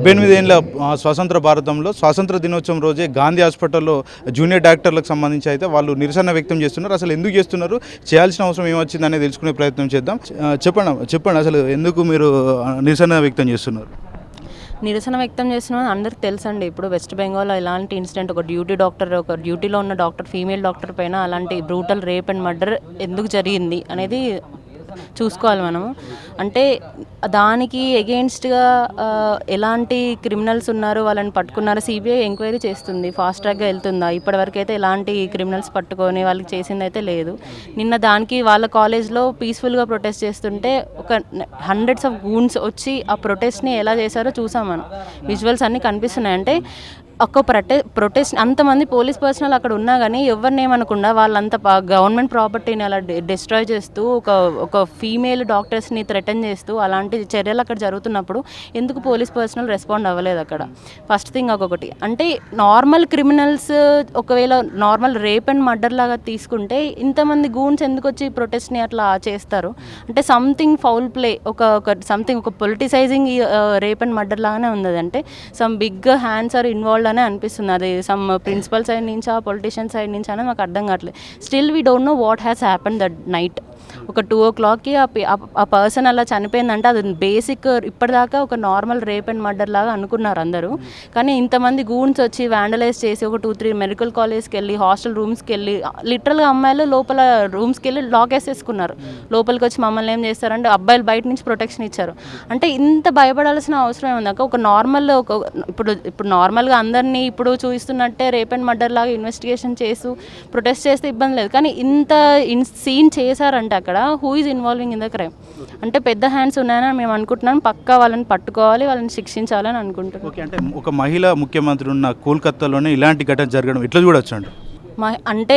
డెబ్బై ఎనిమిది ఏళ్ళ స్వాతంత్ర భారతంలో స్వాతంత్ర దినోత్సవం రోజే గాంధీ హాస్పిటల్లో జూనియర్ డాక్టర్లకు సంబంధించి అయితే వాళ్ళు నిరసన వ్యక్తం చేస్తున్నారు. అసలు ఎందుకు చేస్తున్నారు? చేయాల్సిన అవసరం ఏమొచ్చింది అనేది తెలుసుకునే ప్రయత్నం చేద్దాం. చెప్పండి చెప్పండి అసలు ఎందుకు మీరు నిరసన వ్యక్తం చేస్తున్నారు? నిరసన వ్యక్తం చేసిన అందరికి తెలుసండి. ఇప్పుడు వెస్ట్ బెంగాల్లో ఇలాంటి ఇన్సిడెంట్ ఒక డ్యూటీ డాక్టర్ ఒక డ్యూటీలో ఉన్న డాక్టర్ ఫీమేల్ డాక్టర్ పైన అలాంటి బ్రూటల్ రేప్ అండ్ మర్డర్ ఎందుకు జరిగింది అనేది చూసుకోవాలి మనము. అంటే దానికి ఎగెయిన్స్ట్గా ఎలాంటి క్రిమినల్స్ ఉన్నారు వాళ్ళని పట్టుకున్నారు సిబిఐ ఎంక్వైరీ చేస్తుంది. ఫాస్ట్ ట్రాక్గా వెళ్తుందా? ఇప్పటివరకు అయితే ఎలాంటి క్రిమినల్స్ పట్టుకొని వాళ్ళకి చేసింది అయితే లేదు. నిన్న దానికి వాళ్ళ కాలేజ్లో పీస్ఫుల్గా ప్రొటెస్ట్ చేస్తుంటే ఒక హండ్రెడ్స్ ఆఫ్ గూన్స్ వచ్చి ఆ ప్రొటెస్ట్ని ఎలా చేశారో చూసాం మనం. విజువల్స్ అన్నీ కనిపిస్తున్నాయి. అంటే ఒక్క ప్రొటె ప్రొటెస్ట్ అంతమంది పోలీస్ పర్సనల్ అక్కడ ఉన్నా కానీ ఎవరిని ఏమనకుండా వాళ్ళంత గవర్నమెంట్ ప్రాపర్టీని అలా డిస్ట్రాయ్ చేస్తూ ఒక ఒక ఫీమేల్ డాక్టర్స్ని థ్రెటన్ చేస్తూ అలాంటి చర్యలు అక్కడ జరుగుతున్నప్పుడు ఎందుకు పోలీస్ పర్సనల్ రెస్పాండ్ అవ్వలేదు అక్కడ? ఫస్ట్ థింగ్ ఒక్కొక్కటి. అంటే నార్మల్ క్రిమినల్స్ ఒకవేళ నార్మల్ రేప్ అండ్ మర్డర్ లాగా తీసుకుంటే ఇంతమంది గూన్స్ ఎందుకు వచ్చి ప్రొటెస్ట్ని అట్లా చేస్తారు? అంటే సంథింగ్ ఫౌల్ ప్లే ఒక ఒక సంథింగ్ ఒక పొలిటిసైజింగ్ రేప్ అండ్ మర్డర్ లాగానే ఉంది అంటే some big hands are involve అనే అనిపిస్తుంది. అది సమ్ ప్రిన్సిపల్ సైడ్ నుంచా పొలిటీషియన్ సైడ్ నుంచా అనేది మాకు అర్థం కావట్లేదు. Still we don't know what has happen that night ఒక టూ ఓ క్లాక్కి ఆ పర్సన్ అలా చనిపోయిందంటే అది బేసిక్ ఇప్పటిదాకా ఒక నార్మల్ రేప్ అండ్ మర్డర్ లాగా అనుకున్నారు అందరూ. కానీ ఇంతమంది గూన్స్ వచ్చి వ్యాండలైజ్ చేసి ఒక టూ త్రీ మెడికల్ కాలేజ్కి వెళ్ళి హాస్టల్ రూమ్స్కి వెళ్ళి లిటరల్గా అమ్మాయిలు లోపల రూమ్స్కి వెళ్ళి లాక్ వేసేసుకున్నారు. లోపలికి వచ్చి మమ్మల్ని ఏం చేస్తారంటే అబ్బాయిలు బయట నుంచి ప్రొటెక్షన్ ఇచ్చారు. అంటే ఇంత భయపడాల్సిన అవసరం ఏముంది? ఒక నార్మల్ ఒక ఇప్పుడు ఇప్పుడు నార్మల్గా అందరినీ ఇప్పుడు చూపిస్తున్నట్టే రేప్ అండ్ మర్డర్ లాగా ఇన్వెస్టిగేషన్ చేస్తూ ప్రొటెస్ట్ చేస్తే ఇబ్బంది లేదు. కానీ ఇంత ఇన్ సీన్ చేశారంటే అక్కడ. Who is involving in the crime అంటే పెద్ద హ్యాండ్స్ ఉన్నాయని మేము అనుకుంటున్నాం. పక్కా వాళ్ళని పట్టుకోవాలి వాళ్ళని శిక్షించాలని అనుకుంటున్నాం. ఓకే అంటే ఒక మహిళా ముఖ్యమంత్రి ఉన్న కోల్కత్తాలోనే ఇలాంటి ఘటన జరగడం ఎట్లా చూడొచ్చు అండి అంటే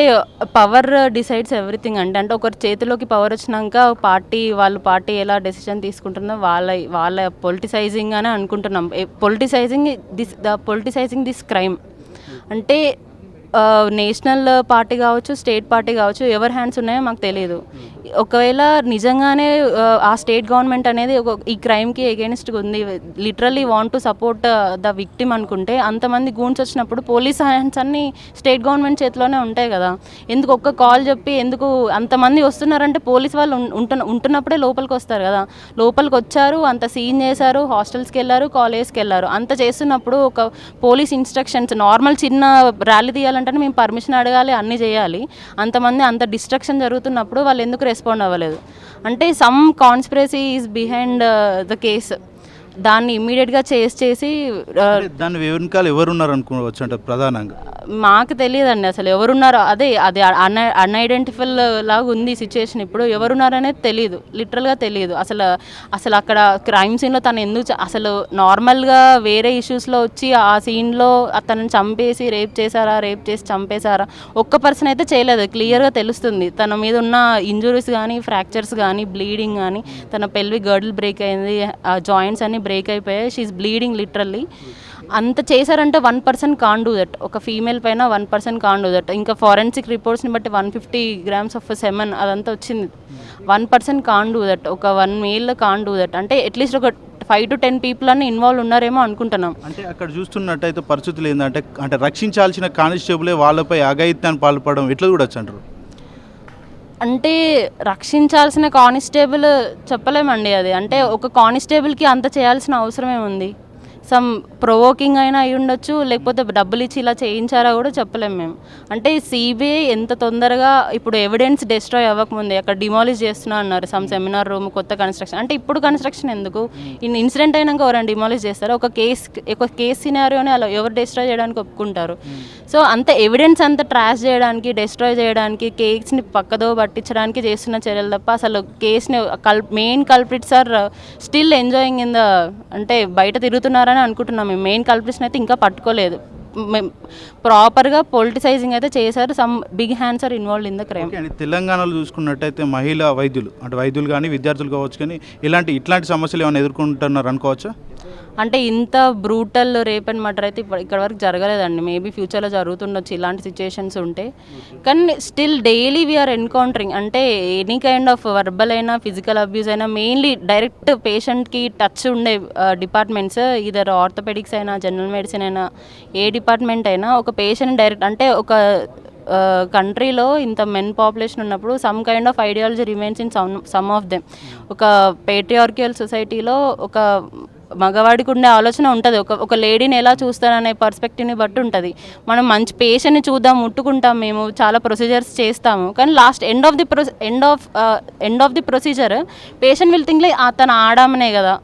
పవర్ డిసైడ్స్ ఎవ్రీథింగ్ అంటే అంటే ఒకరి చేతిలోకి పవర్ వచ్చినాక పార్టీ వాళ్ళు పార్టీ ఎలా డెసిషన్ తీసుకుంటుందో వాళ్ళ వాళ్ళ పొలిటిసైజింగ్ అని అనుకుంటున్నాం. Politicising this the politicising this crime అంటే నేషనల్ పార్టీ కావచ్చు స్టేట్ పార్టీ కావచ్చు ఎవరి హ్యాండ్స్ ఉన్నాయో మాకు తెలియదు. ఒకవేళ నిజంగానే ఆ, స్టేట్ గవర్నమెంట్ అనేది ఒక ఈ క్రైమ్కి ఎగెనిస్ట్గా ఉంది. Literally want to support the victim అనుకుంటే అంతమంది గూన్స్ వచ్చినప్పుడు పోలీస్ హ్యాండ్స్ అన్ని స్టేట్ గవర్నమెంట్ చేతిలోనే ఉంటాయి కదా. ఎందుకు ఒక్క కాల్ చెప్పి ఎందుకు అంతమంది వస్తున్నారంటే పోలీస్ వాళ్ళు ఉంటున్న ఉంటున్నప్పుడే లోపలికి వస్తారు కదా. లోపలికి వచ్చారు అంత సీన్ చేశారు హాస్టల్స్కి వెళ్ళారు కాలేజ్కి వెళ్ళారు. అంత చేస్తున్నప్పుడు ఒక పోలీస్ ఇన్స్ట్రక్షన్స్ నార్మల్ చిన్న ర్యాలీ తీయాలంటే మేము పర్మిషన్ అడగాలి అన్నీ చేయాలి. అంతమంది అంత డిస్ట్రక్షన్ జరుగుతున్నప్పుడు వాళ్ళు ఎందుకు రెస్పాండ్ అవ్వలేదు. అంటే some conspiracy is behind the case దాన్ని ఇమ్మీడియట్గా చేసి చేసి అంటే దాని వెనుకాల ఎవరు ఉన్నారు అనుకోవచ్చు అంటే ప్రధానంగా? మాకు తెలియదండి అసలు ఎవరున్నారో అదే అది అన్ అన్ఐడెంటిఫైల్ లాగా ఉంది సిచ్యుయేషన్ ఇప్పుడు. ఎవరున్నారనేది తెలియదు లిటరల్గా తెలియదు అసలు అసలు అక్కడ క్రైమ్ సీన్లో తను ఎందుకు అసలు నార్మల్గా వేరే ఇష్యూస్లో వచ్చి ఆ సీన్లో అతను చంపేసి రేప్ చేశారా రేప్ చేసి చంపేశారా ఒక్క పర్సన్ అయితే చేయలేదు. క్లియర్గా తెలుస్తుంది. తన మీద ఉన్న ఇంజురీస్ కానీ ఫ్రాక్చర్స్ కానీ బ్లీడింగ్ కానీ తన పెల్వి గర్డిల్ బ్రేక్ అయింది ఆ జాయింట్స్ అన్ని బ్రేక్ అయిపోయాయి. షీఈ్ బ్లీడింగ్ లిటరల్లీ అంత చేశారంటే one person can do that ఒక ఫీమేల్ పైన one person can do that ఇంకా ఫారెన్సిక్ రిపోర్ట్స్ని బట్టి one fifty grams of semen అదంతా వచ్చింది. One person can do that ఒక one male can do that అంటే అట్లీస్ట్ ఒక ఫైవ్ టు టెన్ పీపుల్ అని ఇన్వాల్వ్ ఉన్నారేమో అనుకుంటున్నాం. అంటే అక్కడ చూస్తున్నట్టయితే పరిస్థితులు ఏంటంటే అంటే రక్షించాల్సిన కానిస్టేబులే వాళ్ళపై అఘాయిత్యాన్ని పాల్పడడం ఎట్లా చూడొచ్చు అంటారు? అంటే రక్షించాల్సిన కానిస్టేబుల్ చెప్పలేమండి అది. అంటే ఒక కానిస్టేబుల్కి అంత చేయాల్సిన అవసరమే ఉంది సమ్ ప్రొవోకింగ్ అయినా అయి ఉండొచ్చు లేకపోతే డబ్బులు ఇచ్చి ఇలా చేయించారా కూడా చెప్పలేం మేము. అంటే సిబిఐ ఎంత తొందరగా ఇప్పుడు ఎవిడెన్స్ డిస్ట్రాయ్ అవ్వకముందే అక్కడ డిమాలిష్ చేస్తున్నా అన్నారు సమ్ సెమినార్ రూమ్ కొత్త కన్స్ట్రక్షన్ అంటే ఇప్పుడు కన్స్ట్రక్షన్ ఎందుకు? ఇన్ ఇన్సిడెంట్ అయినాక ఎవరైనా డిమాలిష్ చేస్తారా? ఒక కేస్ ఒక కేస్ సినారియోని అలా ఎవరు డిస్ట్రాయ్ చేయడానికి ఒప్పుకుంటారు? సో అంత ఎవిడెన్స్ అంత ట్రాష్ చేయడానికి డిస్ట్రాయ్ చేయడానికి కేక్స్ని పక్కదో పట్టించడానికి చేస్తున్న చర్యలు తప్ప అసలు కేస్ని కల్ main culprits are still enjoying in the అంటే బయట తిరుగుతున్నారని అనుకుంటున్నాం. మేము మెయిన్ కల్పిషన్ అయితే ఇంకా పట్టుకోలేదు. ప్రాపర్గా పొలిటిసైజింగ్ అయితే చేశారు. Some big hands are involve in the crime తెలంగాణలో చూసుకున్నట్టయితే మహిళా వైద్యులు అంటే వైద్యులు కానీ విద్యార్థులు కావచ్చు కానీ ఇలాంటి ఇట్లాంటి సమస్యలు ఏమైనా ఎదుర్కొంటున్నారు అనుకోవచ్చా అంటే ఇంత బ్రూటల్ రేప్ అండ్ మర్డర్ అయితే ఇప్పుడు ఇక్కడ వరకు జరగలేదండి. మేబీ ఫ్యూచర్లో జరుగుతుండొచ్చు ఇలాంటి సిచ్యుయేషన్స్ ఉంటే. కానీ స్టిల్ డైలీ వీఆర్ ఎన్కౌంటరింగ్ అంటే ఎనీ కైండ్ ఆఫ్ వర్బల్ అయినా ఫిజికల్ అబ్యూస్ అయినా మెయిన్లీ డైరెక్ట్ పేషెంట్కి టచ్ ఉండే డిపార్ట్మెంట్స్ ఇదర్ ఆర్థోపెడిక్స్ అయినా జనరల్ మెడిసిన్ అయినా ఏ డిపార్ట్మెంట్ అయినా ఒక పేషెంట్ డైరెక్ట్ అంటే ఒక కంట్రీలో ఇంత మెన్ పాపులేషన్ ఉన్నప్పుడు some kind of ideology remains in some some of them ఒక పేట్రియార్కియల్ సొసైటీలో ఒక మగవాడికి ఉండే ఆలోచన ఉంటుంది. ఒక ఒక లేడీని ఎలా చూస్తారనే పర్స్పెక్టివ్ని బట్టి ఉంటుంది. మనం మంచి పేషెంట్ని చూద్దాం ముట్టుకుంటాం మేము చాలా ప్రొసీజర్స్ చేస్తాము. కానీ last end of the pro end of end of the procedure patient will think like తను ఆడామనే కదా.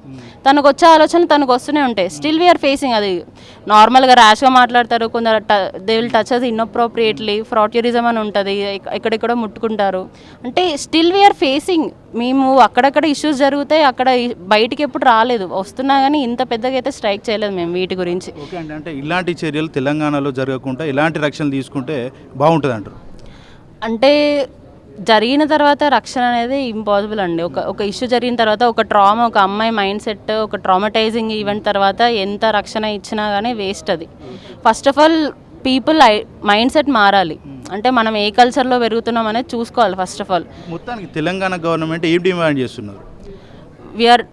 తనకు వచ్చే ఆలోచనలు తనకు వస్తూనే ఉంటాయి స్టిల్ వీఆర్ ఫేసింగ్ అది. నార్మల్గా ర్యాష్గా మాట్లాడతారు కొందరు దే విల్ టచ్ అది ఇన్అప్రోప్రియేట్లీ ఫ్రాడ్యూరిజం అని ఉంటుంది ఎక్క- ఎక్కడెక్కడో ముట్టుకుంటారు. అంటే స్టిల్ వీఆర్ ఫేసింగ్ మేము అక్కడక్కడ ఇష్యూస్ జరుగుతాయి అక్కడ బయటికి ఎప్పుడు రాలేదు. వస్తున్నా కానీ ఇంత పెద్దగా అయితే స్ట్రైక్ చేయలేదు మేము వీటి గురించి. ఓకే అండి అంటే ఇలాంటి చర్యలు తెలంగాణలో జరగకుండా ఇలాంటి రక్షణలు తీసుకుంటే బాగుంటుంది అంటారు అంటే జరిగిన తర్వాత రక్షణ అనేది ఇంపాసిబుల్ అండి. ఒక ఒక ఇష్యూ జరిగిన తర్వాత ఒక ట్రామా ఒక అమ్మాయి మైండ్ సెట్ ఒక ట్రామటైజింగ్ ఈవెంట్ తర్వాత ఎంత రక్షణ ఇచ్చినా కానీ వేస్ట్ అది. First of all people mindset మారాలి. అంటే మనం ఏ కల్చర్లో పెరుగుతున్నాం అనేది చూసుకోవాలి ఫస్ట్ ఆఫ్ ఆల్ మొత్తానికి తెలంగాణ గవర్నమెంట్ ఏం డిమాండ్ చేస్తున్నారు? వీఆర్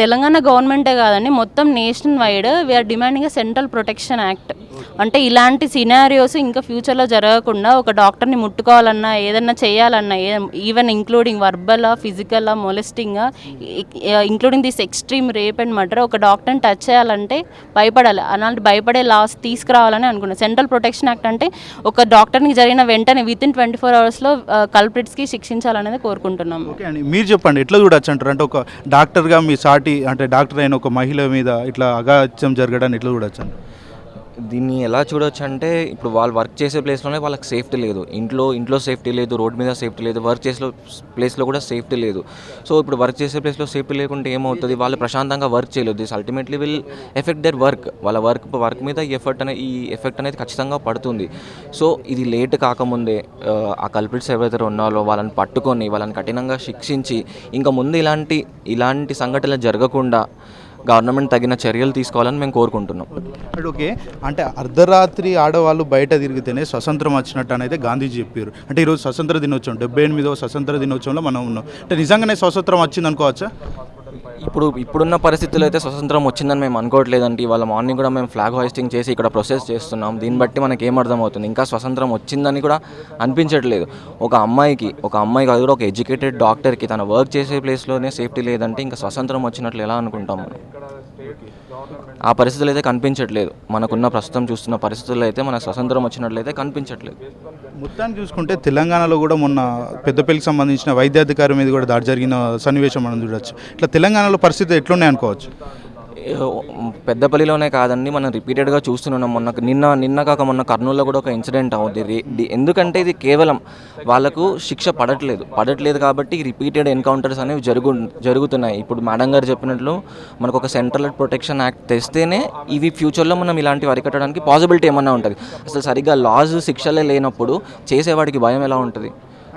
తెలంగాణ గవర్నమెంటే కాదండి మొత్తం national wide we're demanding central protection act అంటే ఇలాంటి సినారియోస్ ఇంకా ఫ్యూచర్లో జరగకుండా ఒక డాక్టర్ని ముట్టుకోవాలన్నా ఏదన్నా చేయాలన్నా even including verbal physical molesting including this extreme rape and murder ఒక డాక్టర్ని టచ్ చేయాలంటే భయపడాలి. అలాంటి భయపడే లాస్ తీసుకురావాలని అనుకున్నాను సెంట్రల్ ప్రొటెక్షన్ యాక్ట్ అంటే ఒక డాక్టర్కి జరిగిన వెంటనే విత్ ఇన్ ట్వంటీ ఫోర్ అవర్స్లో కల్ప్రిట్స్కి శిక్షించాలనేది కోరుకుంటున్నాము. మీరు చెప్పండి ఎట్లా చూడొచ్చు అంటారు? అంటే ఒక డాక్టర్గా మీ సాటి అంటే డాక్టర్ అయిన ఒక మహిళ మీద ఇట్లా అగాత్యం జరగడాన్ని ఎట్లా చూడొచ్చు దీన్ని ఎలా చూడొచ్చు అంటే ఇప్పుడు వాళ్ళు వర్క్ చేసే ప్లేస్లోనే వాళ్ళకి సేఫ్టీ లేదు. ఇంట్లో ఇంట్లో సేఫ్టీ లేదు రోడ్ మీద సేఫ్టీ లేదు వర్క్ చేసే ప్లేస్లో కూడా సేఫ్టీ లేదు. సో ఇప్పుడు వర్క్ చేసే ప్లేస్లో సేఫ్టీ లేకుంటే ఏమవుతుంది? వాళ్ళు ప్రశాంతంగా వర్క్ చేయలేదు. This ultimately will affect their work వాళ్ళ వర్క్ వర్క్ మీద ఈ ఎఫెక్ట్ అనే ఈ ఎఫెక్ట్ అనేది ఖచ్చితంగా పడుతుంది. సో ఇది లేట్ కాకముందే ఆ, ఆ కల్పిట్స్ ఎవరైతే ఉన్నారో వాళ్ళని పట్టుకొని వాళ్ళని కఠినంగా శిక్షించి ఇంకా ముందు ఇలాంటి ఇలాంటి సంఘటనలు జరగకుండా గవర్నమెంట్ తగిన చర్యలు తీసుకోవాలని మేము కోరుకుంటున్నాం. ఓకే అంటే అర్ధరాత్రి ఆడవాళ్ళు బయట తిరిగితేనే స్వతంత్రం వచ్చినట్టు అనేది గాంధీజీ చెప్పారు. అంటే ఈరోజు స్వతంత్ర దినోత్సవం డెబ్బై ఎనిమిదవ స్వతంత్ర దినోత్సవంలో మనం ఉన్నాం. అంటే నిజంగానే స్వతంత్రం వచ్చింది అనుకోవచ్చా ఇప్పుడు ఇప్పుడున్న పరిస్థితుల్లో అయితే స్వతంత్రం వచ్చిందని మేము అనుకోవట్లేదండి. వాళ్ళ మార్నింగ్ కూడా మేము ఫ్లాగ్ హాయిస్టింగ్ చేసి ఇక్కడ ప్రొసెస్ చేస్తున్నాం. దీన్ని బట్టి మనకి ఏం అర్థమవుతుంది? ఇంకా స్వతంత్రం వచ్చిందని కూడా అనిపించట్లేదు. ఒక అమ్మాయికి ఒక అమ్మాయికి అది కూడా ఒక ఎడ్యుకేటెడ్ డాక్టర్కి తన వర్క్ చేసే ప్లేస్లోనే సేఫ్టీ లేదంటే ఇంకా స్వతంత్రం వచ్చినట్లు ఎలా అనుకుంటాం మనం? ఆ పరిస్థితులు అయితే కనిపించట్లేదు. మనకున్న ప్రస్తుతం చూస్తున్న పరిస్థితుల్లో అయితే మనకు స్వతంత్రం వచ్చినట్లయితే కనిపించట్లేదు. మొత్తాన్ని చూసుకుంటే తెలంగాణలో కూడా మొన్న పెద్దపల్లికి సంబంధించిన వైద్యాధికారి మీద కూడా దాడి జరిగిన సన్నివేశం మనం చూడొచ్చు. ఇట్లా తెలంగాణలో పరిస్థితి ఎట్లున్నాయి అనుకోవచ్చు పెద్దపల్లిలోనే కాదండి మనం రిపీటెడ్గా చూస్తున్నాం. మొన్న నిన్న నిన్న కాక మొన్న కర్నూలులో కూడా ఒక ఇన్సిడెంట్ అవుతుంది ఎందుకంటే ఇది కేవలం వాళ్ళకు శిక్ష పడట్లేదు. పడట్లేదు కాబట్టి రిపీటెడ్ ఎన్కౌంటర్స్ అనేవి జరుగు జరుగుతున్నాయి. ఇప్పుడు మేడం గారు చెప్పినట్లు మనకు ఒక సెంట్రల్ ప్రొటెక్షన్ యాక్ట్ తెస్తేనే ఇవి ఫ్యూచర్లో మనం ఇలాంటివి అరికట్టడానికి పాసిబిలిటీ ఏమన్నా ఉంటుంది. అసలు సరిగ్గా లాస్ శిక్షలే లేనప్పుడు చేసేవాడికి భయం ఎలా ఉంటుంది?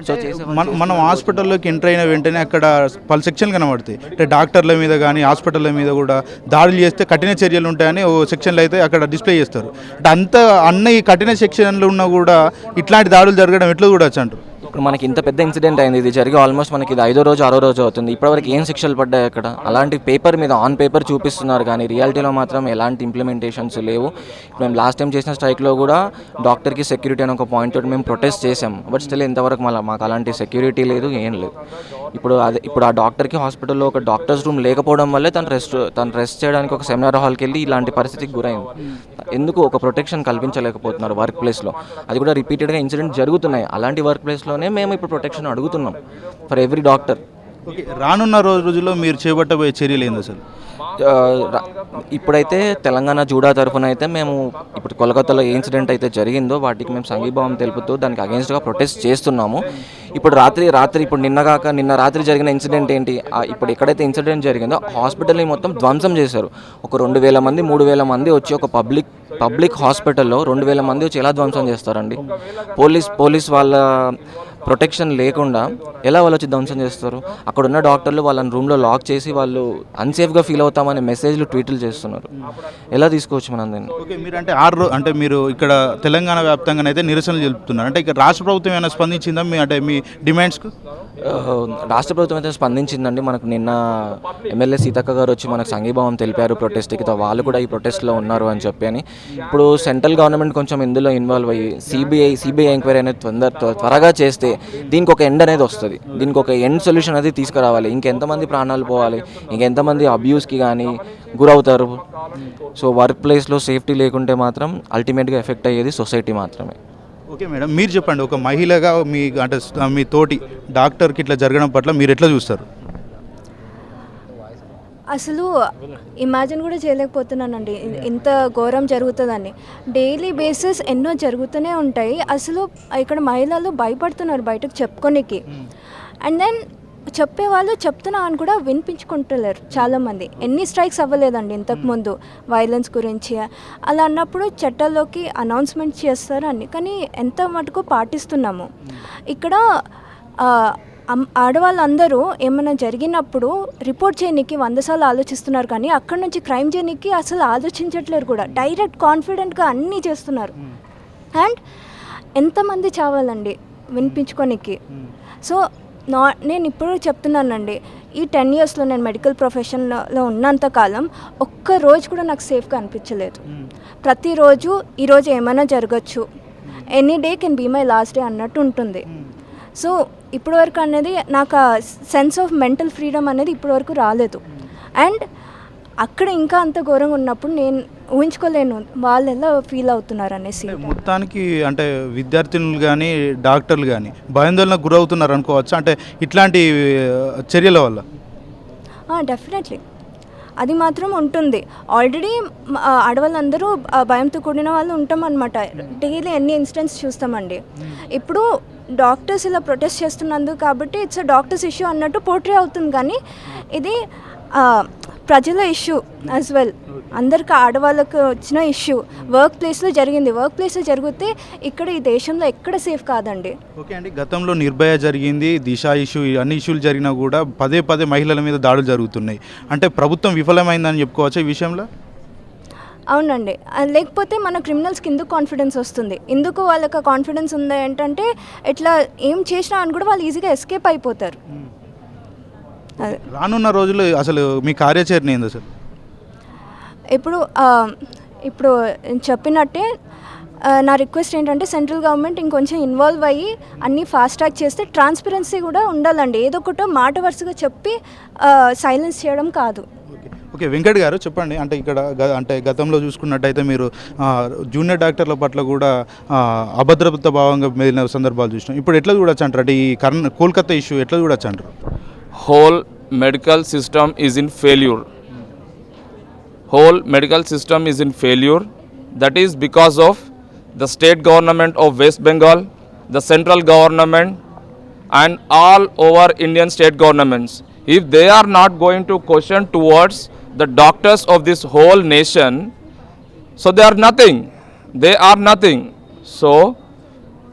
సో మన మనం హాస్పిటల్లోకి ఎంటర్ అయిన వెంటనే అక్కడ పలు సెక్షన్లు కనబడతాయి. అంటే డాక్టర్ల మీద కానీ హాస్పిటల్ల మీద కూడా దాడులు చేస్తే కఠిన చర్యలు ఉంటాయని ఓ సెక్షన్లు అయితే అక్కడ డిస్ప్లే చేస్తారు. అంటే అంత అన్న ఈ కఠిన సెక్షన్లు ఉన్నా కూడా ఇట్లాంటి దాడులు జరగడం ఎట్లా చూడొచ్చు అంటారు? ఇప్పుడు మనకి ఇంత పెద్ద ఇన్సిడెంట్ అయింది ఇది జరిగి ఆల్మోస్ట్ మనకి ఇది ఐదో రోజు ఆరో రోజు అవుతుంది. ఇప్పటివరకు ఏం శిక్షలు పడ్డాయి అక్కడ? అలాంటి పేపర్ మీద ఆన్ పేపర్ చూపిస్తున్నారు కానీ రియాలిటీలో మాత్రం ఎలాంటి ఇంప్లిమెంటేషన్స్ లేవు. ఇప్పుడు మేము లాస్ట్ టైం చేసిన స్ట్రైక్లో కూడా డాక్టర్కి సెక్యూరిటీ అని ఒక పాయింట్ తోటి మేము ప్రొటెస్ట్ చేసాం బట్ స్టిల్ ఇంతవరకు మళ్ళీ మాకు అలాంటి సెక్యూరిటీ లేదు ఏం లేదు. ఇప్పుడు అదే ఇప్పుడు ఆ డాక్టర్కి హాస్పిటల్లో ఒక డాక్టర్స్ రూమ్ లేకపోవడం వల్లే తను రెస్ట్ తను రెస్ట్ చేయడానికి ఒక సెమినార్ హాల్కి వెళ్ళి ఇలాంటి పరిస్థితికి గురైంది. ఎందుకు ఒక ప్రొటెక్షన్ కల్పించలేకపోతున్నారు వర్క్ ప్లేస్లో అది కూడా రిపీటెడ్గా ఇన్సిడెంట్ జరుగుతున్నాయి. అలాంటి వర్క్ ప్లేస్లోనే మేము ఇప్పుడు ప్రొటెక్షన్ అడుగుతున్నాం. ఫర్ ఎవ్రీ డాక్టర్ ఓకే రానున్న రోజు రోజుల్లో మీరు చేపట్టబోయే చర్యలు ఏంది అసలు? ఆ, ర- ఇప్పుడైతే తెలంగాణ జూడా తరఫున అయితే మేము ఇప్పుడు కోలకత్తాలో ఏ ఇన్సిడెంట్ అయితే జరిగిందో వాటికి మేము సంఘీభావం తెలుపుతూ దానికి అగేన్స్ట్గా ప్రొటెస్ట్ చేస్తున్నాము. ఇప్పుడు రాత్రి రాత్రి ఇప్పుడు నిన్న కాక నిన్న రాత్రి జరిగిన ఇన్సిడెంట్ ఏంటి? ఇప్పుడు ఎక్కడైతే ఇన్సిడెంట్ జరిగిందో హాస్పిటల్ని మొత్తం ధ్వంసం చేశారు. ఒక రెండు వేల మంది మూడు వేల మంది వచ్చి ఒక పబ్లిక్ పబ్లిక్ హాస్పిటల్లో రెండు వేల మంది వచ్చి ఎలా ధ్వంసం చేస్తారండి? పోలీస్ పోలీస్ వాళ్ళ ప్రొటెక్షన్ లేకుండా ఎలా వాళ్ళు వచ్చి ధ్వంసం చేస్తారు? అక్కడ ఉన్న డాక్టర్లు వాళ్ళని రూమ్లో లాక్ చేసి వాళ్ళు అన్సేఫ్గా ఫీల్ అవుతామనే మెసేజ్లు ట్వీట్లు చేస్తున్నారు. ఎలా తీసుకోవచ్చు మనం దీన్ని? ఓకే మీరు అంటే ఆరు అంటే మీరు ఇక్కడ తెలంగాణ వ్యాప్తంగా అయితే నిరసనలు తెలుపుతున్నారు అంటే ఇక్కడ రాష్ట్ర ప్రభుత్వం ఏమైనా స్పందించిందా? మీ అంటే మీ డిమాండ్స్కు? రాష్ట్ర ప్రభుత్వం అయితే స్పందించిందండి. మనకు నిన్న ఎమ్మెల్యే సీతక్క గారు వచ్చి మనకు సంఘీభావం తెలిపారు ప్రొటెస్ట్కి వాళ్ళు కూడా ఈ ప్రొటెస్ట్లో ఉన్నారు అని చెప్పి అని. ఇప్పుడు సెంట్రల్ గవర్నమెంట్ కొంచెం ఇందులో ఇన్వాల్వ్ అయ్యి సిబిఐ సిబిఐ ఎంక్వైరీ అనేది తొందర త్వ- త్వరగా చేస్తే దీనికి ఒక ఎండ్ అనేది వస్తుంది. దీనికి ఒక ఎండ్ సొల్యూషన్ అనేది తీసుకురావాలి. ఇంకెంతమంది ప్రాణాలు పోవాలి? ఇంకెంతమంది అబ్యూస్కి కానీ గురవుతారు? సో వర్క్ ప్లేస్లో సేఫ్టీ లేకుంటే మాత్రం అల్టిమేట్గా ఎఫెక్ట్ అయ్యేది సొసైటీ మాత్రమే. Okay madam. మీరు చెప్పండి ఒక మహిళగా మీ అంటే మీ తోటి డాక్టర్కి ఇట్లా జరగడం పట్ల మీరు ఎట్లా చూస్తారు? అసలు ఇమాజిన్ కూడా చేయలేకపోతున్నానండి. ఇంత ఘోరం జరుగుతుందని. డైలీ బేసిస్ ఎన్నో జరుగుతూనే ఉంటాయి. అసలు ఇక్కడ మహిళలు భయపడుతున్నారు బయటకు చెప్పుకోనికి. అండ్ దెన్ చెప్పేవాళ్ళు చెప్తున్నా అని కూడా వినిపించుకుంటలేరు చాలామంది. ఎన్ని స్ట్రైక్స్ అవ్వలేదండి ఇంతకుముందు వైలెన్స్ గురించి. అలా అన్నప్పుడు చట్టాల్లోకి అనౌన్స్మెంట్ చేస్తారు అని కానీ ఎంత మటుకు పాటిస్తున్నాము? ఇక్కడ ఆ, అమ్- ఆడవాళ్ళందరూ ఏమైనా జరిగినప్పుడు రిపోర్ట్ చేయడానికి వంద సార్లు ఆలోచిస్తున్నారు కానీ అక్కడ నుంచి క్రైమ్ చేయడానికి అసలు ఆలోచించట్లేరు కూడా. డైరెక్ట్ కాన్ఫిడెంట్గా అన్నీ చేస్తున్నారు. అండ్ ఎంతమంది చావాలండి వినిపించుకోనికి? సో నా నేను ఇప్పుడు చెప్తున్నానండి ఈ టెన్ ఇయర్స్లో నేను మెడికల్ ప్రొఫెషన్లో ఉన్నంత కాలం ఒక్క రోజు కూడా నాకు సేఫ్గా అనిపించలేదు. ప్రతిరోజు ఈరోజు ఏమైనా జరగచ్చు. Any day can be my last day అన్నట్టు ఉంటుంది. సో ఇప్పటివరకు అనేది నాకు ఆ సెన్స్ ఆఫ్ మెంటల్ ఫ్రీడమ్ అనేది ఇప్పటివరకు రాలేదు. అండ్ అక్కడ ఇంకా అంత ఘోరంగా ఉన్నప్పుడు నేను ఊహించుకోలేను వాళ్ళు ఎలా ఫీల్ అవుతున్నారు అనేసి మొత్తానికి అంటే విద్యార్థినులు కానీ డాక్టర్లు కానీ భయాందోళనకు గురవుతున్నారు అనుకోవచ్చు? అంటే ఇట్లాంటి చర్యల వల్ల? డెఫినెట్లీ అది మాత్రం ఉంటుంది. ఆల్రెడీ ఆడవాళ్ళందరూ భయంతో కూడిన వాళ్ళు ఉంటాం అనమాట డైలీ ఎన్ని ఇన్సిడెంట్స్ చూస్తామండి. ఇప్పుడు డాక్టర్స్ ఇలా ప్రొటెస్ట్ చేస్తున్నందుకు కాబట్టి ఇట్స్ అ డాక్టర్స్ ఇష్యూ అన్నట్టు పోర్ట్రే అవుతుంది. కానీ ఇది ప్రజల ఇష్యూ యాజ్ వెల్ అందరికి ఆడవాళ్ళకు వచ్చిన ఇష్యూ. వర్క్ ప్లేస్లో జరిగింది. వర్క్ ప్లేస్లో జరిగితే ఇక్కడ ఈ దేశంలో ఎక్కడ సేఫ్ కాదండి. ఓకే అండి. గతంలో నిర్భయ జరిగింది. దిశ ఇష్యూ అన్ని ఇష్యూలు జరిగినా కూడా పదే పదే మహిళల మీద దాడులు జరుగుతున్నాయి. అంటే ప్రభుత్వం విఫలమైందని చెప్పుకోవచ్చు ఈ విషయంలో? అవునండి. లేకపోతే మన క్రిమినల్స్కి ఎందుకు కాన్ఫిడెన్స్ వస్తుంది? ఎందుకు వాళ్ళకి కాన్ఫిడెన్స్ ఉంది ఏంటంటే ఇట్లా ఏం చేసినా అని కూడా వాళ్ళు ఈజీగా ఎస్కేప్ అయిపోతారు. రానున్న రోజులు అసలు మీ కార్యాచరణ ఏంది అసలు ఇప్పుడు ఇప్పుడు చెప్పినట్టే నా రిక్వెస్ట్ ఏంటంటే సెంట్రల్ గవర్నమెంట్ ఇంకొంచెం ఇన్వాల్వ్ అయ్యి అన్నీ ఫాస్ట్ ట్రాక్ చేస్తే ట్రాన్స్పరెన్సీ కూడా ఉండాలండి. ఏదో ఒకటో మాట వరుసగా చెప్పి సైలెన్స్ చేయడం కాదు. ఓకే వెంకట్ గారు చెప్పండి. అంటే ఇక్కడ అంటే గతంలో చూసుకున్నట్టయితే మీరు జూనియర్ డాక్టర్ల పట్ల కూడా అభద్రత భావంగా మిగిలిన సందర్భాలు చూసినాం. ఇప్పుడు ఎట్లా చూడొచ్చు అంటారు ఈ కర్ణ కోల్కతా ఇష్యూ ఎట్లా చూడొచ్చు అంటారు whole medical system is in failure whole medical system is in failure that is because of the state government of West Bengal the central government and all over Indian state governments if they are not going to question towards the doctors of this whole nation. So they are nothing. They are nothing. So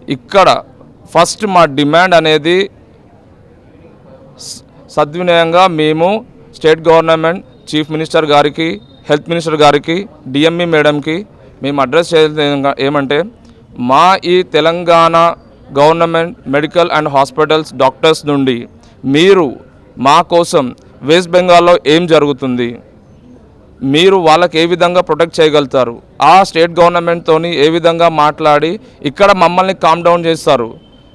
ఇక్కడ first మా demand అనేది సద్వినయంగా మేము state government chief minister గారికి health minister గారికి DME మేడంకి మేము address చేసేది ఏమంటే మా ఈ Telangana government medical and hospitals doctors నుండి మీరు మా కోసం వెస్ట్ బెంగాల్లో ఏం జరుగుతుంది? మీరు వాళ్ళకి ఏ విధంగా ప్రొటెక్ట్ చేయగలుగుతారు? ఆ స్టేట్ గవర్నమెంట్తోని ఏ విధంగా మాట్లాడి ఇక్కడ మమ్మల్ని కామ్ డౌన్ చేస్తారు?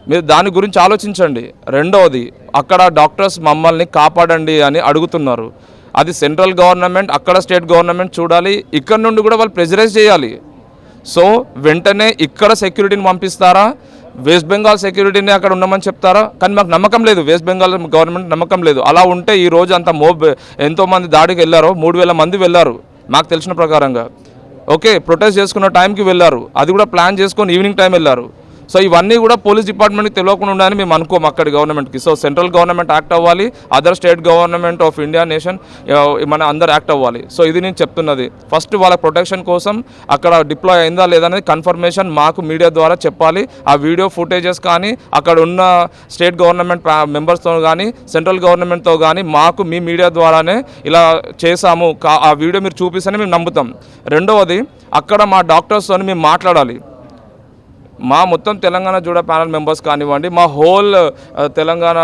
మీరు దాని గురించి ఆలోచించండి. రెండవది అక్కడ డాక్టర్స్ మమ్మల్ని కాపాడండి అని అడుగుతున్నారు. అది సెంట్రల్ గవర్నమెంట్ అక్కడ స్టేట్ గవర్నమెంట్ చూడాలి. ఇక్కడ నుండి కూడా వాళ్ళు ప్రెజరైజ్ చేయాలి. సో వెంటనే ఇక్కడ సెక్యూరిటీని పంపిస్తారా? వెస్ట్ బెంగాల్ సెక్యూరిటీని అక్కడ ఉండమని చెప్తారా? కానీ మాకు నమ్మకం లేదు. వెస్ట్ బెంగాల్ గవర్నమెంట్ నమ్మకం లేదు. అలా ఉంటే ఈ రోజు అంత మోబ్ ఎంతోమంది దాడికి వెళ్ళారో మూడు వేల మంది వెళ్ళారు. మాకు తెలిసిన ప్రకారంగా. ఓకే ప్రొటెస్ట్ చేసుకున్న టైంకి వెళ్ళారు. అది కూడా ప్లాన్ చేసుకొని ఈవినింగ్ టైం వెళ్ళారు. సో ఇవన్నీ కూడా పోలీస్ డిపార్ట్మెంట్కి తెలియకుండా ఉండాలని మేము అనుకోము అక్కడ గవర్నమెంట్కి. సో సెంట్రల్ గవర్నమెంట్ యాక్ట్ అవ్వాలి other state government of India nation మన అందరు యాక్ట్ అవ్వాలి. సో ఇది నేను చెప్తున్నది. ఫస్ట్ వాళ్ళ ప్రొటెక్షన్ కోసం అక్కడ డిప్లాయ్ అయిందా లేదనేది కన్ఫర్మేషన్ మాకు మీడియా ద్వారా చెప్పాలి. ఆ వీడియో ఫుటేజెస్ కానీ అక్కడ ఉన్న స్టేట్ గవర్నమెంట్ మెంబర్స్తో కానీ సెంట్రల్ గవర్నమెంట్తో కానీ మాకు మీ మీడియా ద్వారానే ఇలా చేశాము. కా- ఆ వీడియో మీరు చూపిస్తేనే మేము నమ్ముతాం. రెండవది అక్కడ మా డాక్టర్స్తో మేము మాట్లాడాలి. మా మొత్తం తెలంగాణ జూడ ప్యానల్ మెంబర్స్ కానివ్వండి మా హోల్ తెలంగాణ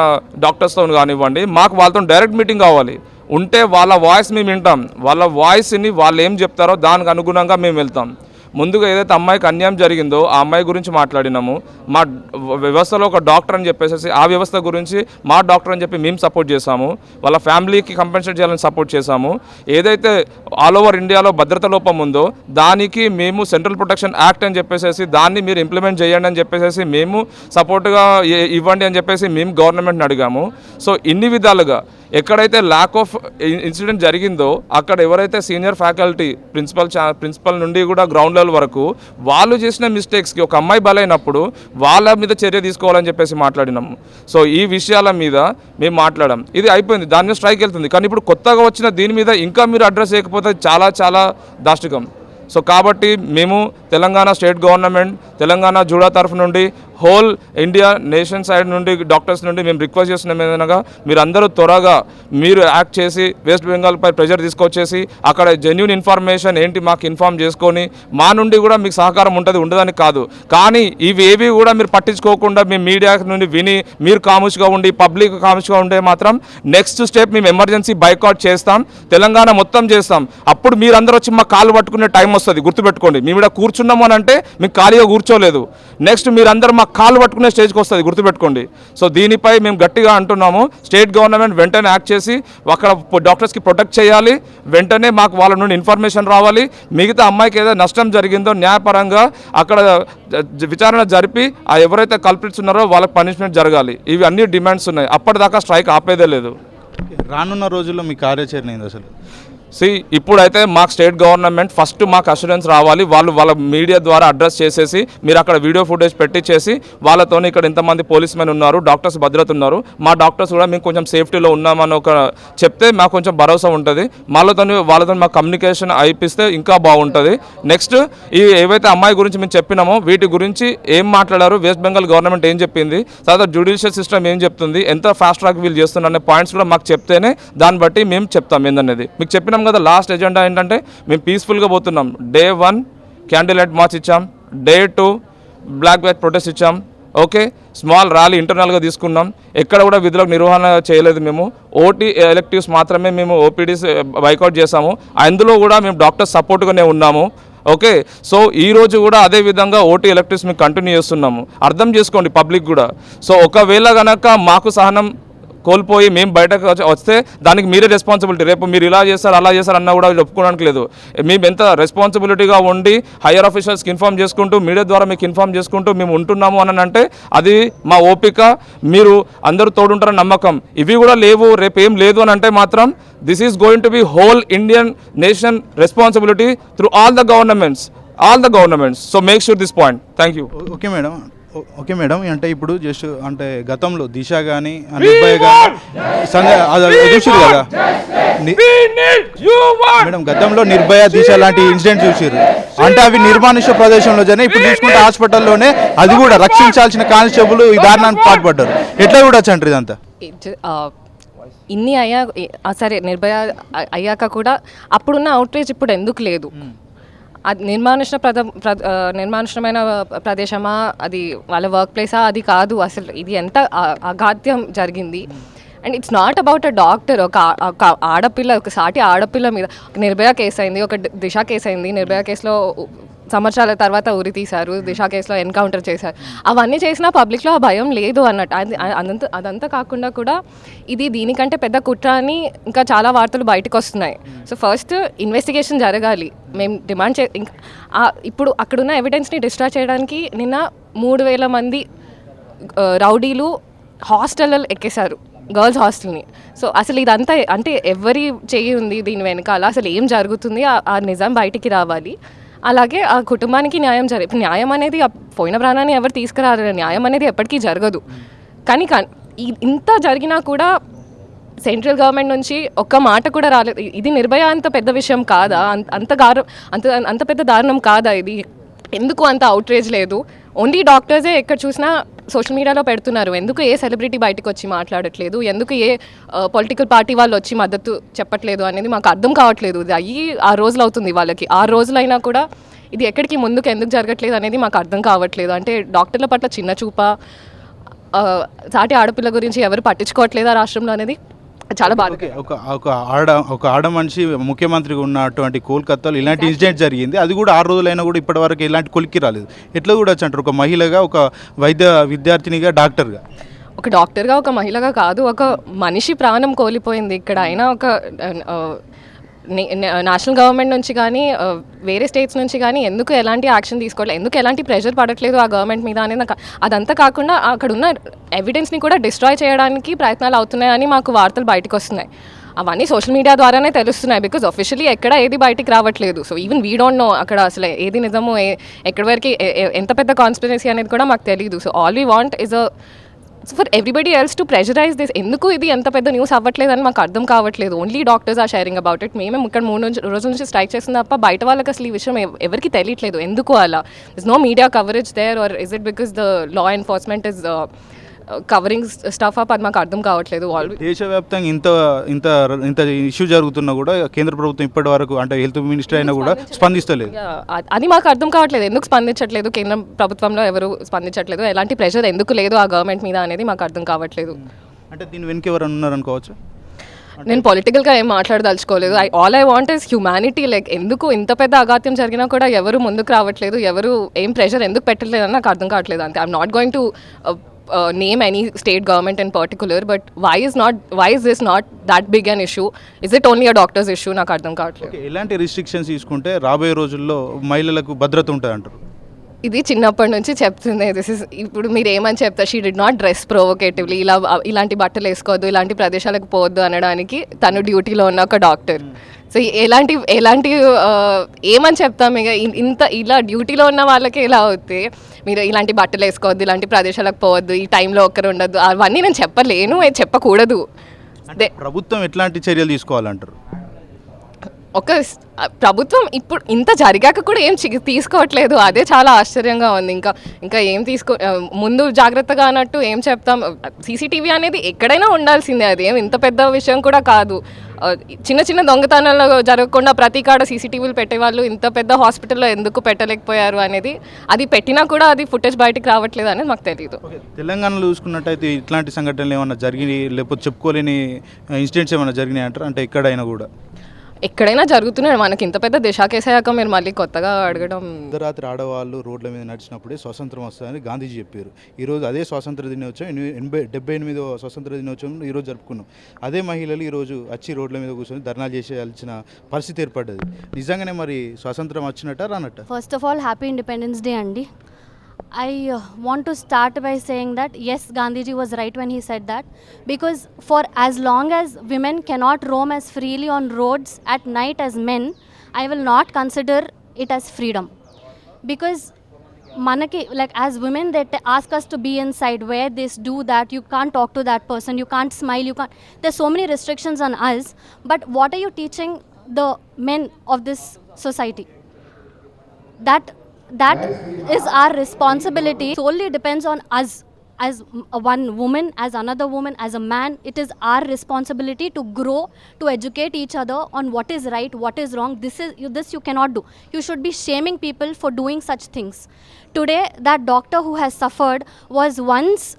డాక్టర్స్తో కానివ్వండి మాకు వాళ్ళతో డైరెక్ట్ మీటింగ్ కావాలి. ఉంటే వాళ్ళ వాయిస్ మేము వింటాం. వాళ్ళ వాయిస్ని వాళ్ళు ఏం చెప్తారో దానికి అనుగుణంగా మేము వెళ్తాం. ముందుగా ఏదైతే అమ్మాయికి అన్యాయం జరిగిందో ఆ అమ్మాయి గురించి మాట్లాడినాము. మా వ్యవస్థలో ఒక డాక్టర్ అని చెప్పేసి ఆ వ్యవస్థ గురించి మా డాక్టర్ అని చెప్పి మేము సపోర్ట్ చేశాము. వాళ్ళ ఫ్యామిలీకి కంపెన్సేట్ చేయాలని సపోర్ట్ చేశాము. ఏదైతే ఆల్ ఓవర్ ఇండియాలో భద్రత లోపం ఉందో దానికి మేము సెంట్రల్ ప్రొటెక్షన్ యాక్ట్ అని చెప్పేసి దాన్ని మీరు ఇంప్లిమెంట్ చేయండి అని చెప్పేసి మేము సపోర్ట్గా ఇవ్వండి అని చెప్పేసి మేము గవర్నమెంట్ని అడిగాము. సో ఇన్ని విధాలుగా ఎక్కడైతే ల్యాక్ ఆఫ్ ఇన్సిడెంట్ జరిగిందో అక్కడ ఎవరైతే సీనియర్ ఫ్యాకల్టీ ప్రిన్సిపల్ చా ప్రిన్సిపల్ నుండి కూడా గ్రౌండ్ లెవెల్ వరకు వాళ్ళు చేసిన మిస్టేక్స్కి ఒక అమ్మాయి బలైనప్పుడు వాళ్ళ మీద చర్య తీసుకోవాలని చెప్పేసి మాట్లాడినాము సో ఈ విషయాల మీద మేము మాట్లాడాం. ఇది అయిపోయింది. దాని మీద స్ట్రైక్ వెళ్తుంది. కానీ ఇప్పుడు కొత్తగా వచ్చిన దీని మీద ఇంకా మీరు అడ్రస్ చేయకపోతే చాలా చాలా దాష్టికం. సో కాబట్టి మేము Telangana state government Telangana JUDA తరఫు నుండి హోల్ ఇండియా నేషన్ సైడ్ నుండి డాక్టర్స్ నుండి మేము రిక్వెస్ట్ చేస్తున్నాం ఏదనగా మీరు అందరూ త్వరగా మీరు యాక్ట్ చేసి వెస్ట్ బెంగాల్పై ప్రెషర్ తీసుకొచ్చేసి అక్కడ జెన్యున్ ఇన్ఫర్మేషన్ ఏంటి మాకు ఇన్ఫార్మ్ చేసుకొని మా నుండి కూడా మీకు సహకారం ఉంటుంది ఉండదని కాదు. కానీ ఇవి ఏవి కూడా మీరు పట్టించుకోకుండా మీ మీడియా నుండి విని మీరు కాముష్గా ఉండి పబ్లిక్ కాముష్గా ఉంటే మాత్రం నెక్స్ట్ స్టెప్ మేము ఎమర్జెన్సీ బైకాట్ చేస్తాం తెలంగాణ మొత్తం చేస్తాం. అప్పుడు మీరందరూ వచ్చి మా కాలు పట్టుకునే టైం వస్తుంది గుర్తుపెట్టుకోండి. మేము ఇక్కడ కూర్చున్నాము అని అంటే మీకు ఖాళీగా కూర్చోలేదు. నెక్స్ట్ మీరందరూ మా కాళ్ళు పట్టుకునే స్టేజ్కి వస్తుంది గుర్తుపెట్టుకోండి. సో దీనిపై మేము గట్టిగా అంటున్నాము. స్టేట్ గవర్నమెంట్ వెంటనే యాక్ట్ చేసి అక్కడ డాక్టర్స్కి ప్రొటెక్ట్ చేయాలి. వెంటనే మాకు వాళ్ళ నుండి ఇన్ఫర్మేషన్ రావాలి. మిగతా అమ్మాయికి ఏదో నష్టం జరిగిందో న్యాయపరంగా అక్కడ విచారణ జరిపి ఆ ఎవరైతే కల్పిట్స్ ఉన్నారో వాళ్ళకి పనిష్మెంట్ జరగాలి. ఇవి అన్ని డిమాండ్స్ ఉన్నాయి. అప్పటిదాకా స్ట్రైక్ ఆపేదే లేదు. రానున్న రోజుల్లో మీ కార్యాచరణ ఏంది అసలు? సి ఇప్పుడైతే మాకు స్టేట్ గవర్నమెంట్ ఫస్ట్ మాకు అష్యూరెన్స్ రావాలి. వాళ్ళు వాళ్ళ మీడియా ద్వారా అడ్రస్ చేసేసి మీరు అక్కడ వీడియో ఫుటేజ్ పెట్టించేసి వాళ్ళతో ఇక్కడ ఇంతమంది పోలీస్ మెన్ ఉన్నారు డాక్టర్స్ భద్రత ఉన్నారు. మా డాక్టర్స్ కూడా మేము కొంచెం సేఫ్టీలో ఉన్నామని ఒక చెప్తే మాకు కొంచెం భరోసా ఉంటుంది. వాళ్ళతో వాళ్ళతో మాకు కమ్యూనికేషన్ అయిపిస్తే ఇంకా బాగుంటుంది. నెక్స్ట్ ఈ ఏవైతే అమ్మాయి గురించి మేము చెప్పినామో వీటి గురించి ఏం మాట్లాడారు వెస్ట్ బెంగాల్ గవర్నమెంట్ ఏం చెప్పింది తర్వాత జ్యుడిషియల్ సిస్టమ్ ఏం చెప్తుంది ఎంత ఫాస్ట్ ట్రాక్ వీళ్ళు చేస్తున్నారు అనే పాయింట్స్ కూడా మాకు చెప్తేనే దాన్ని బట్టి మేము చెప్తాం ఏందనేది. మీకు చెప్పినాం కదా లాస్ట్ ఎజెండా ఏంటంటే మేము పీస్ఫుల్గా పోతున్నాం. Day one candle light march ఇచ్చాం. Day two black back protest ఇచ్చాం. ఓకే స్మాల్ ర్యాలీ ఇంటర్నల్గా తీసుకున్నాం. ఎక్కడ కూడా విధులకు నిర్వహణ చేయలేదు మేము. ఓటీ ఎలెక్టివ్స్ మాత్రమే మేము ఓపీడీస్ బైకౌట్ చేసాము అందులో కూడా మేము డాక్టర్ సపోర్ట్గానే ఉన్నాము. ఓకే సో ఈ రోజు కూడా అదే విధంగా ఓటీ ఎలక్ట్రిక్స్ మేము కంటిన్యూ చేస్తున్నాము. అర్థం చేసుకోండి పబ్లిక్ కూడా. సో ఒకవేళ కనుక మాకు సహనం కోల్పోయి మేము బయటకు వచ్చి- వస్తే దానికి మీరే రెస్పాన్సిబిలిటీ రేపు మీరు ఇలా చేస్తారు అలా చేస్తారు అన్న కూడా చెప్పుకోవడానికి లేదు. మేము ఎంత రెస్పాన్సిబిలిటీగా ఉండి హయ్యర్ ఆఫీసర్స్కి ఇన్ఫార్మ్ చేసుకుంటూ మీడియా ద్వారా మీకు ఇన్ఫార్మ్ చేసుకుంటూ మేము ఉంటున్నాము అని అంటే అది మా ఓపిక. మీరు అందరూ తోడుంటారని నమ్మకం. ఇవి కూడా లేవు రేపు ఏం లేదు అని అంటే మాత్రం this is going to be whole Indian nation responsibility through all the governments all the governments so make sure this point thank you okay madam okay madam. అంటే ఇప్పుడు జస్ట్ అంటే గతంలో దిశ కానీ నిర్భయ చూసారు కదా? మేడం గతంలో నిర్భయ దిశ లాంటి ఇన్సిడెంట్ చూసారు అంటే అవి నిర్మానుష్య ప్రదేశంలో జరిగినాయి. ఇప్పుడు చూసుకుంటే హాస్పిటల్లోనే అది కూడా రక్షించాల్సిన కానిస్టేబుల్ ఈ దారుణానికి పాటుపడ్డారు. ఎట్లా చూడొచ్చు అంటారు ఇదంతా? ఇన్ని అయ్యా ఆ, సరే నిర్భయ అయ్యాక కూడా అప్పుడున్న అవుట్రీచ్ ఇప్పుడు ఎందుకు లేదు? అది నిర్మానుష్య ప్రద ప్ర- ప్రదేశమా? అది వాళ్ళ వర్క్ ప్లేసా అది కాదు. అసలు ఇది ఎంత అఘాత్యం అగాధ్యం జరిగింది. And it's not about a doctor ఒక ఒక ఆడపిల్ల ఒక సాటి ఆడపిల్ల మీద. నిర్భయ కేసు అయింది ఒక దిశ కేసు అయింది నిర్భయ కేసులో సంవత్సరాల తర్వాత ఉరి తీశారు దిశ కేసులో ఎన్కౌంటర్ చేశారు. అవన్నీ చేసినా పబ్లిక్లో ఆ భయం లేదు అన్నట్టు. అది అదంతా అదంతా కాకుండా కూడా ఇది దీనికంటే పెద్ద కుట్ర అని ఇంకా చాలా వార్తలు బయటకు వస్తున్నాయి సో ఫస్ట్ ఇన్వెస్టిగేషన్ జరగాలి. మేము డిమాండ్ చే ఇప్పుడు అక్కడున్న ఎవిడెన్స్ని డిస్ట్రాయ్ చేయడానికి నిన్న మూడు వేల మంది రౌడీలు హాస్టల్లో ఎక్కేశారు గర్ల్స్ హాస్టల్ని. సో అసలు ఇదంతా అంటే ఎవరి చేయి ఉంది దీని వెనకాల? అసలు ఏం జరుగుతుంది? ఆ నిజం బయటికి రావాలి. అలాగే ఆ కుటుంబానికి న్యాయం జరి న్యాయం అనేది పోయిన ప్రాణాన్ని ఎవరు తీసుకురారు న్యాయం అనేది ఎప్పటికీ జరగదు. కానీ కన్- ఇంత జరిగినా కూడా సెంట్రల్ గవర్నమెంట్ నుంచి ఒక్క మాట కూడా రాలేదు. ఇది నిర్భయ అంత పెద్ద విషయం కాదా? అంత అంత అంత అంత పెద్ద దారుణం కాదా ఇది? ఎందుకు అంత అవుట్రేజ్ లేదు? ఓన్లీ డాక్టర్సే ఎక్కడ చూసినా సోషల్ మీడియాలో పెడుతున్నారు. ఎందుకు ఏ సెలబ్రిటీ బయటకు వచ్చి మాట్లాడట్లేదు? ఎందుకు ఏ పొలిటికల్ పార్టీ వాళ్ళు వచ్చి మద్దతు చెప్పట్లేదు అనేది మాకు అర్థం కావట్లేదు. ఇది అయ్యి ఆ రోజులు అవుతుంది వాళ్ళకి. ఆ రోజులైనా కూడా ఇది ఎక్కడికి ముందుకు ఎందుకు జరగట్లేదు అనేది మాకు అర్థం కావట్లేదు. అంటే డాక్టర్ల పట్ల చిన్న చూప సాటి ఆడపిల్ల గురించి ఎవరు పట్టించుకోవట్లేదా రాష్ట్రంలో అనేది చాలా బాధ ఓకే ఒక ఒక ఆడ ఒక ఆడ మనిషి ముఖ్యమంత్రిగా ఉన్నటువంటి కోల్కత్తాలో ఇలాంటి ఇన్సిడెంట్ జరిగింది. అది కూడా ఆరు రోజులైనా కూడా ఇప్పటివరకు ఇలాంటి కొలిక్కి రాలేదు. ఎట్లా కూడా అంటారు ఒక మహిళగా ఒక వైద్య విద్యార్థినిగా డాక్టర్గా? ఒక డాక్టర్గా ఒక మహిళగా కాదు ఒక మనిషి ప్రాణం కోల్పోయింది. ఇక్కడ అయినా ఒక నేషనల్ గవర్నమెంట్ నుంచి కానీ వేరే స్టేట్స్ నుంచి కానీ ఎందుకు ఎలాంటి యాక్షన్ తీసుకోవట్లేదు ఎందుకు ఎలాంటి ప్రెషర్ పడట్లేదు ఆ గవర్నమెంట్ మీద అనేది నాకు అదంతా కాకుండా అక్కడ ఉన్న ఎవిడెన్స్ని కూడా డిస్ట్రాయ్ చేయడానికి ప్రయత్నాలు అవుతున్నాయని మాకు వార్తలు బయటకు వస్తున్నాయి అవన్నీ సోషల్ మీడియా ద్వారానే తెలుస్తున్నాయి బికాజ్ అఫీషియలీ ఎక్కడ ఏది బయటికి రావట్లేదు. So even we don't know అక్కడ అసలు ఏది నిజము ఏ- ఎక్కడి వరకు ఎంత పెద్ద కాన్స్పిరసీ అనేది కూడా మాకు తెలియదు so all we want is a for everybody else to pressurize this ఎందుకు ఇది ఎంత పెద్ద న్యూస్ అవ్వట్లేదని మాకు అర్థం కావట్లేదు. Only doctors are sharing about it మేమే ఇక్కడ మూడు నుంచి రోజుల నుంచి స్ట్రైక్ చేసిన తప్ప బయట వాళ్ళకి అసలు ఈ విషయం ఎవరికి తెలియట్లేదు. ఎందుకు అలా? Is no media coverage there are is it because the law enforcement is covering stuff up అది మాకు అర్థం కావట్లేదు. ఆల్ దేశవ్యాప్తంగా ఇంత ఇంత ఇంత ఇష్యూ జరుగుతున్నా కూడా కేంద్ర ప్రభుత్వం ఇప్పటి వరకు అంటే హెల్త్ మినిస్టర్ అయినా కూడా స్పందిస్తలేదు. అది మాకు అర్థం కావట్లేదు. ఎందుకు స్పందించట్లేదు? కేంద్ర ప్రభుత్వంలో ఎవరు స్పందించట్లేదు? ఎలాంటి ప్రెషర్ ఎందుకు లేదు ఆ గవర్నమెంట్ మీద అనేది మాకు అర్థం కావట్లేదు. అంటే దీని వెనక ఎవరైనా ఉన్నారనుకోవచ్చు? నేను పొలిటికల్గా ఏం మాట్లాడదలుచుకోలేదు. I all I want is humanity like ఎందుకు ఇంత పెద్ద అగాత్యం జరిగినా కూడా ఎవరు ముందుకు రావట్లేదు? ఎవరు ఏం ప్రెషర్ ఎందుకు పెట్టట్లేదు అని నాకు అర్థం కావట్లేదు. అంతే. I'm not going to name any state government in particular but why is not why is this not that big an issue is it only a doctors issue నాకు అర్థం కావట్లేదు. ఎలాంటి రిస్ట్రిక్షన్స్ తీసుకుంటే రాబోయే రోజుల్లో మహిళలకు భద్రత ఉంటుంది అంటారు? ఇది చిన్నప్పటి నుంచి చెప్తుంది. దిస్ ఇస్ ఇప్పుడు మీరు ఏమని చెప్తారు? She did not dress provocatively ఇలా ఇలాంటి బట్టలు వేసుకోవద్దు ఇలాంటి ప్రదేశాలకు పోవద్దు అనడానికి తను డ్యూటీలో ఉన్న ఒక డాక్టర్. సో ఎలాంటి ఎలాంటి ఆ, ఏమని చెప్తాం ఇక? ఇంత ఇలా డ్యూటీలో ఉన్న వాళ్ళకి ఇలా అవుతే మీరు ఇలాంటి బట్టలు వేసుకోవద్దు ఇలాంటి ప్రదేశాలకు పోవద్దు ఈ టైంలో ఒక్కరు ఉండద్దు. అవన్నీ నేను చెప్పలేను చెప్పకూడదు. ప్రభుత్వం ఎట్లాంటి చర్యలు తీసుకోవాలంటారు? ఒక ప్రభుత్వం ఇప్పుడు ఇంత జరిగాక కూడా ఏం చి- తీసుకోవట్లేదు. అదే చాలా ఆశ్చర్యంగా ఉంది. ఇంకా ఇంకా ఏం తీసుకో ముందు జాగ్రత్తగా అన్నట్టు ఏం చెప్తాం? సీసీటీవీ అనేది ఎక్కడైనా ఉండాల్సిందే. అది ఏం ఇంత పెద్ద విషయం కూడా కాదు. చిన్న చిన్న దొంగతనాలు జరగకుండా ప్రతి కాడ సీసీటీవీలు పెట్టేవాళ్ళు ఇంత పెద్ద హాస్పిటల్లో ఎందుకు పెట్టలేకపోయారు అనేది అది పెట్టినా కూడా అది ఫుటేజ్ బయటకు రావట్లేదు అనేది మాకు తెలియదు తెలంగాణలో చూసుకున్నట్టయితే ఇట్లాంటి సంఘటనలు ఏమైనా జరిగినాయి? లేకపోతే చెప్పుకోలేని ఇన్సిడెంట్స్ ఏమైనా జరిగినాయి అంటారు అంటే ఎక్కడైనా కూడా. ఎక్కడైనా జరుగుతున్నాయి. మనకి ఇంత పెద్ద దిశా కేసాక మీరు మళ్ళీ కొత్తగా అడగడం. అర్ధరాత్రి ఆడవాళ్ళు రోడ్ల మీద నడిచినప్పుడే స్వాతంత్రం వస్తుందని గాంధీజీ చెప్పారు. ఈరోజు అదే స్వాతంత్ర దినోత్సవం ఎనిమిది- ఎనభై డెబ్బై ఎనిమిదో స్వాతంత్ర దినోత్సవం ఈరోజు జరుపుకున్నాం. అదే మహిళలు ఈరోజు వచ్చి రోడ్ల మీద కూర్చొని ధర్నాలు చేసేయాల్సిన పరిస్థితి ఏర్పడ్డది. నిజంగానే మరి స్వాతంత్రం వచ్చినట్ట రానట్ట? First of all, happy Independence Day, Andy. I uh, want to start by saying that yes, Gandhiji was right when he said that because for as long as women cannot roam as freely on roads at night as men, I will not consider it as freedom. Because manaki like as women they ask us to be inside wear this do that you can't talk to that person you can't smile you can't there's so many restrictions on us but what are you teaching the men of this society? That that is our responsibility. Solely depends on us as one woman as another woman as a man. It is our responsibility to grow to educate each other on what is right what is wrong. This is you, this you cannot do. You should be shaming people for doing such things. Today that doctor who has suffered was once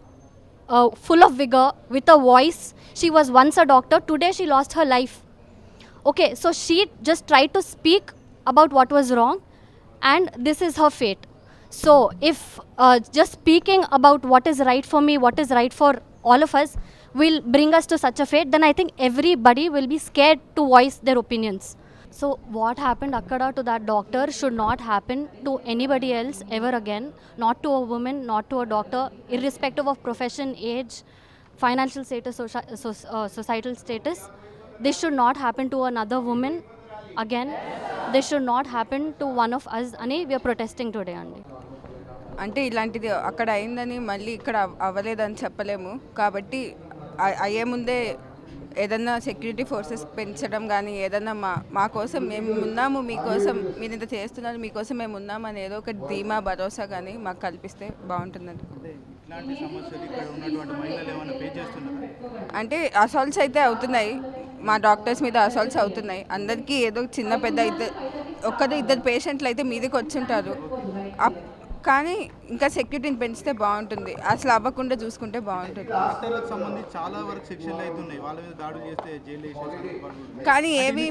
uh, full of vigor with a voice. She was once a doctor. Today she lost her life. Okay so she just tried to speak about what was wrong and this is her fate. So if uh, just speaking about what is right for me what is right for all of us will bring us to such a fate then i think everybody will be scared to voice their opinions. So what happened akkada to that doctor should not happen to anybody else ever again. Not to a woman not to a doctor irrespective of profession age financial status soci- uh, societal status. This should not happen to another woman again this should not happen to one of us అని we're protesting today అండి. అంటే ఇలాంటిది అక్కడ అయిందని మళ్ళీ ఇక్కడ అవ్వలేదని చెప్పలేము. కాబట్టి అయ్యే ముందే ఏదన్నా సెక్యూరిటీ ఫోర్సెస్ పెంచడం కానీ ఏదన్నా మా మా కోసం మేము ఉన్నాము మీకోసం మీరు ఇంత చేస్తున్నారు మీకోసం మేము ఉన్నాము అని ఏదో ఒక ధీమా భరోసా కానీ మాకు కల్పిస్తే బాగుంటుందండి. అంటే అసాల్ట్స్ అయితే అవుతున్నాయి. మా డాక్టర్స్ మీద అసాల్ట్స్ అవుతున్నాయి. అందరికీ ఏదో చిన్న పెద్ద ఇద్దరు ఒక్కరు ఇద్దరు పేషెంట్లు అయితే మీదకి వచ్చి ఉంటారు. కానీ ఇంకా సెక్యూరిటీని పెంచితే బాగుంటుంది. అసలు అవ్వకుండా చూసుకుంటే బాగుంటుంది. సంబంధించి చాలా వరకు సెక్షన్లు అయితే ఉన్నాయి. వాళ్ళ మీద దాడులు చేస్తే జైలు వేసే సందర్భాలు కూడా ఉన్నాయి. కానీ ఏవి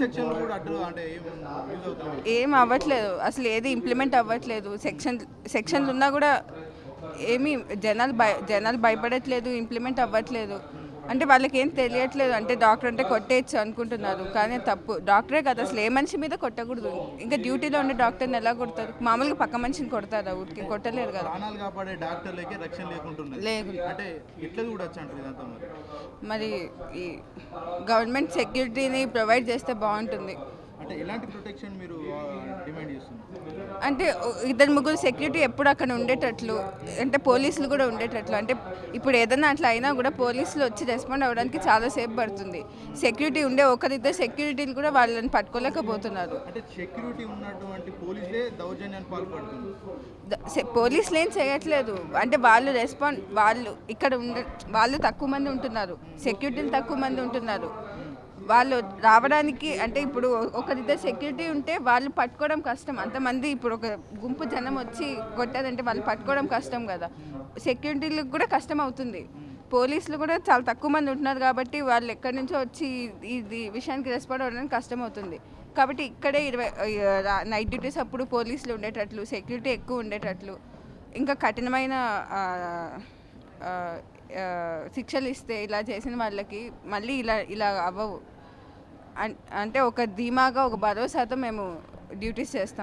ఏం అవ్వట్లేదు. అసలు ఏది ఇంప్లిమెంట్ అవ్వట్లేదు. సెక్షన్ సెక్షన్లు ఉన్నా కూడా ఏమీ జనాలు భయ జనాలు భయపడట్లేదు ఇంప్లిమెంట్ అవ్వట్లేదు. అంటే వాళ్ళకి ఏం తెలియట్లేదు. అంటే డాక్టర్ అంటే కొట్టేయచ్చు అనుకుంటున్నారు. కానీ తప్పు. డాక్టరే కదా అసలు ఏ మనిషి మీద కొట్టకూడదు. ఇంకా డ్యూటీలో ఉండే డాక్టర్ని ఎలా కొడతారు? మామూలుగా పక్క మనిషిని కొడతారా? ఊరికి కొట్టలేరు కదా. లేదు. మరి ఈ గవర్నమెంట్ సెక్యూరిటీని ప్రొవైడ్ చేస్తే బాగుంటుంది. అంటే ఎలాంటి ప్రొటెక్షన్ మీరు డిమాండ్ చేస్తున్నారు? అంటే ఓ- ఇద్దరు ముగ్గురు సెక్యూరిటీ ఎప్పుడు అక్కడ ఉండేటట్లు అంటే పోలీసులు కూడా ఉండేటట్లు. అంటే ఇప్పుడు ఏదైనా అట్లా అయినా కూడా పోలీసులు వచ్చి రెస్పాండ్ అవ్వడానికి చాలా సేపు పడుతుంది. సెక్యూరిటీ ఉండే ఒకరిద్దరు సెక్యూరిటీలు కూడా వాళ్ళని పట్టుకోలేకపోతున్నారు. అంటే సెక్యూరిటీ ఉన్నటువంటి పోలీసులే దౌర్జన్యానికి పాల్పడుతున్నారు. ద- సె- పోలీసులు ఏం చేయట్లేదు. అంటే వాళ్ళు రెస్పాండ్ వాళ్ళు ఇక్కడ ఉండ వాళ్ళు తక్కువ మంది ఉంటున్నారు. సెక్యూరిటీలు తక్కువ మంది ఉంటున్నారు. వాళ్ళు రావడానికి అంటే ఇప్పుడు ఒకరిద్దరు సెక్యూరిటీ ఉంటే వాళ్ళు పట్టుకోవడం కష్టం. అంతమంది ఇప్పుడు ఒక గుంపు జనం వచ్చి కొట్టారంటే వాళ్ళు పట్టుకోవడం కష్టం కదా. సెక్యూరిటీలకు కూడా కష్టం అవుతుంది. పోలీసులు కూడా చాలా తక్కువ మంది ఉంటున్నారు కాబట్టి వాళ్ళు ఎక్కడి నుంచో వచ్చి ఇది విషయానికి రెస్పాండ్ అవ్వడానికి కష్టం అవుతుంది. కాబట్టి ఇక్కడే ఇరవై నైట్ డ్యూటీస్ అప్పుడు పోలీసులు ఉండేటట్లు సెక్యూరిటీ ఎక్కువ ఉండేటట్లు ఇంకా కఠినమైన శిక్షలు ఇస్తే ఇలా చేసిన వాళ్ళకి మళ్ళీ ఇలా ఇలా అవ్వవు. అంటే ఒక ధీమాగా ఒక భరోసాతో మేము డ్యూటీస్ చేస్తాం.